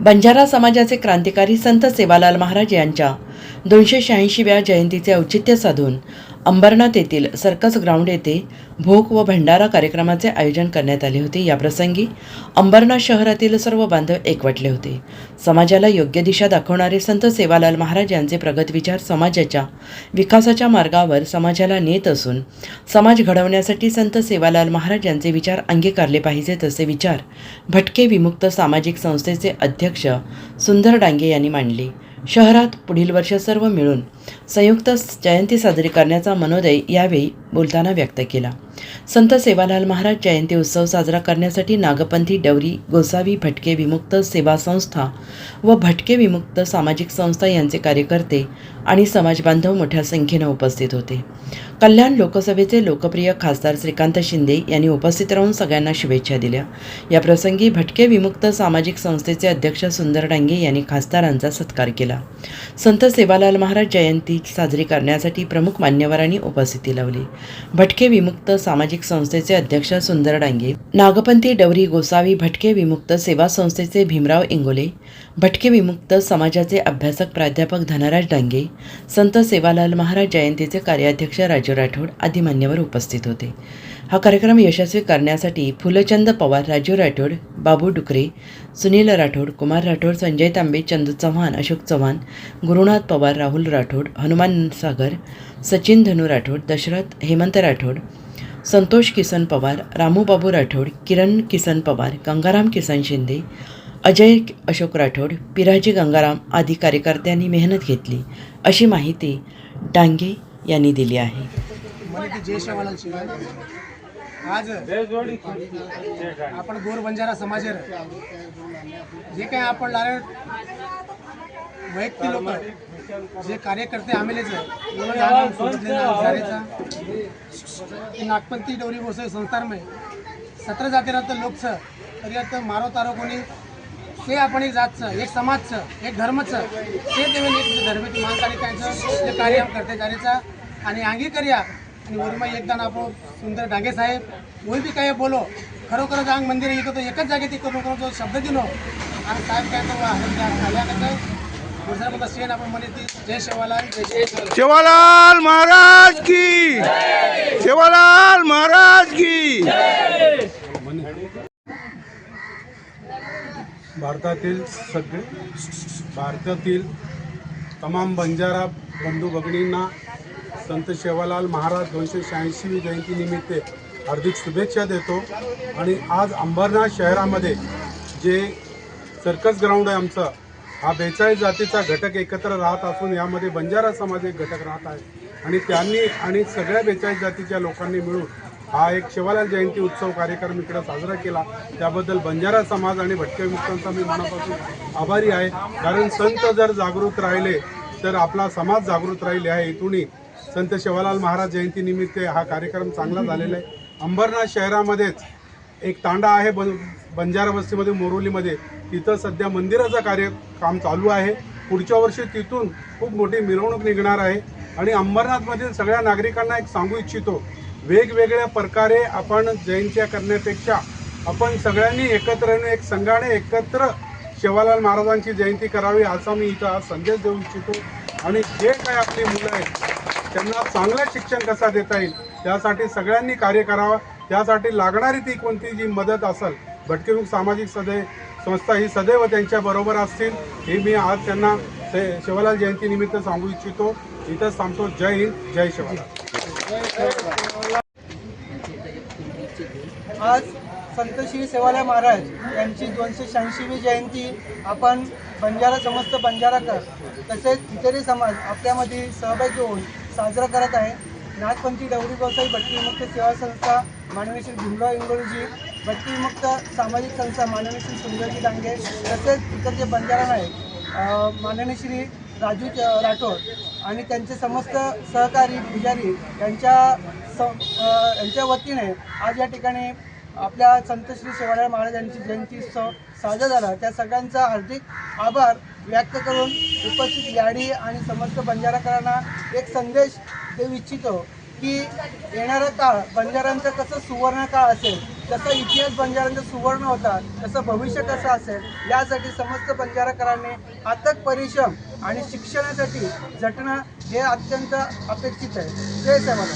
बंजारा समाजाचे क्रांतिकारी संत सेवालाल महाराज यांच्या दोनशे शहाऐंशीव्या जयंतीचे औचित्य साधून अंबरनाथ येथील सर्कस ग्राउंड येथे भोग व भंडारा कार्यक्रमाचे आयोजन करण्यात आले होते. याप्रसंगी अंबरनाथ शहरातील सर्व बांधव एकवटले होते. समाजाला योग्य दिशा दाखवणारे संत सेवालाल महाराज यांचे प्रगत विचार समाजाच्या विकासाच्या मार्गावर समाजाला नेत असून समाज घडवण्यासाठी संत सेवालाल महाराज यांचे विचार अंगीकारले पाहिजेत असे विचार भटके विमुक्त सामाजिक संस्थेचे अध्यक्ष सुंदर डांगे यांनी मांडले. शहरात पुढील वर्ष सर्व मिळून संयुक्त जयंती साजरी करण्याचा मनोदय यावेळी बोलताना व्यक्त केला. संत सेवालाल महाराज जयंती उत्सव साजरा करण्यासाठी नागपंथी डवरी गोसावी भटके विमुक्त सेवा संस्था व भटके विमुक्त सामाजिक संस्था यांचे कार्यकर्ते आणि समाजबांधव मोठ्या संख्येनं उपस्थित होते. कल्याण लोकसभेचे लोकप्रिय खासदार श्रीकांत शिंदे यांनी उपस्थित राहून सगळ्यांना शुभेच्छा दिल्या. या प्रसंगी भटके विमुक्त सामाजिक संस्थेचे अध्यक्ष सुंदर डांगे यांनी खासदारांचा सत्कार केला. संत सेवालाल महाराज जयंती साजरी करण्यासाठी प्रमुख मान्यवरांनी उपस्थिती लावली. भटके विमुक्त सामाजिक संस्थेचे अध्यक्ष सुंदर डांगे नागपंथी डवरी गोसावी भटके विमुक्त सेवा संस्थेचे भीमराव इंगोले भटके विमुक्त समाजाचे अभ्यासक प्राध्यापक धनराज डांगे संत सेवालाल महाराज जयंतीचे कार्याध्यक्ष राजू राठोड आदी मान्यवर उपस्थित होते. हा कार्यक्रम यशस्वी करण्यासाठी फुलचंद पवार राजू राठोड बाबू डुकरे सुनील राठोड कुमार राठोड संजय तांबे चंदू चव्हाण अशोक चव्हाण गुरुनाथ पवार राहुल राठोड हनुमान सागर सचिन धनु राठोड दशरथ हेमंत राठोड संतोष किसन पवार रामूबाबू राठोड किरण किसन पवार गंगाराम किसन शिंदे अजय अशोक राठोड पिराजी गंगाराम आदी कार्यकर्त्यांनी मेहनत घेतली. अशी माहिती डांगे यांनी दिली आहे मराठी जय शेवालाल शिवाय आज आपण गोर बंजारा समाजेर जे काही आपण लारे वैयक्तिक लोक जे कार्यकर्ते आमेलेच नागपंथी डोरी गोसाई संस्थानमय सतरा जातीरात लोकच तरी आता मारो तारो कोणी ते आपण एक जातचं एक समाजचं एक धर्मचं ते तेव्हा धर्माची मानकारी त्यांचं जे कार्य करते त्याचा आणि अंगी वरिमा एकदा आपण सुंदर डागे साहेब वही बी काय बोलो. खरोखरच अंग मंदिर येतो तर एकच जागेत करून करून जो शब्द दिलो. आणि साहेब काय तो आल्या कसं दुसऱ्या शेण आपण म्हणे ती जय शेवालाल जय शेवालाल. सेवालाल महाराज की. सेवालाल महाराज की. भारतातील सगळे भारतातील तमाम बंजारा बंधू भगिनींना संत शेवालाल महाराज दोनशे शहाऐंशीवी जयंतीनिमित्त हार्दिक शुभेच्छा देतो. आणि आज अंबरनाथ शहरामध्ये जे सर्कस ग्राउंड आहे आमचं हा बेचाळीस जातीचा घटक एकत्र राहत असून यामध्ये बंजारा समाज एक घटक राहत आहे. आणि त्यांनी आणि सगळ्या बेचाळीस जातीच्या लोकांनी मिळून हा एक शिवालाल जयंती उत्सव कार्यक्रम इकडे साजरा केला. त्याबद्दल बंजारा समाज आणि भटके मुक्तांचा मी मनापासून आभारी आहे. कारण संत जर जागृत राहिले तर आपला समाज जागृत राहिले आहे. इथूनही संत शिवालाल महाराज जयंतीनिमित्त हा कार्यक्रम चांगला झालेला आहे. अंबरनाथ शहरामध्येच एक तांडा आहे बन बंजारा वस्तीमध्ये मोरोलीमध्ये. तिथं सध्या मंदिराचं कार्य काम चालू आहे. पुढच्या वर्षी तिथून खूप मोठी मिरवणूक निघणार आहे. आणि अंबरनाथमधील सगळ्या नागरिकांना एक सांगू इच्छितो वेगवेगळ्या प्रकारे आपण जयंत्या करण्यापेक्षा आपण सगळ्यांनी एकत्र येऊन एक संघाने एकत्र शिवालाल महाराजांची जयंती करावी असा मी इथं आज संदेश देऊ इच्छितो. आणि जे काय आपली मुलं आहेत त्यांना चांगलं शिक्षण कसा देता येईल त्यासाठी सगळ्यांनी कार्य करावं. त्यासाठी लागणारी ती कोणती जी मदत असेल भटकेमुख सामाजिक सदैव संस्था ही सदैव त्यांच्या बरोबर असतील हे मी आज त्यांना शिवलाल जयंतीनिमित्त सांगू इच्छितो. इथंच सांगतो जय हिंद जय शिवलाल. आज संत श्री सेवालय महाराज यांची दोनशे शहाऐंशीवी जयंती आपण बंजारा समस्त बंजारा कर तसेच इतरही समाज आपल्यामध्ये सहभागी होऊन साजरा करत आहे. नाथपंथी डवरी गोसाई भटकीमुक्त सेवा संस्था मानवी श्री भीमराव इंगोलीजी भटकीमुक्त सामाजिक संस्था माननीय श्री सुंदरजी डांगे तसेच इतर जे बंजारा आहेत माननीय श्री राजू राठोड आणि त्यांचे समस्त सहकारी पुजारी यांच्या स यांच्या वतीने आज या ठिकाणी आपल्या संत श्री शिवाजी महाराजांची जयंती उत्सव साजरा झाला. त्या सगळ्यांचा हार्दिक आभार व्यक्त करून उपस्थित याडी आणि समस्त बंजाराकरांना एक संदेश देऊ इच्छितो की येणारा काळ बंजारांचा कसं सुवर्ण काळ असेल जसा इतिहास बंजारांचा सुवर्ण होता तसं भविष्य कसं असेल यासाठी समस्त बंजाराकरांनी अथक परिश्रम आणि शिक्षणासाठी झटणं हे अत्यंत अपेक्षित आहे. जय सेवाला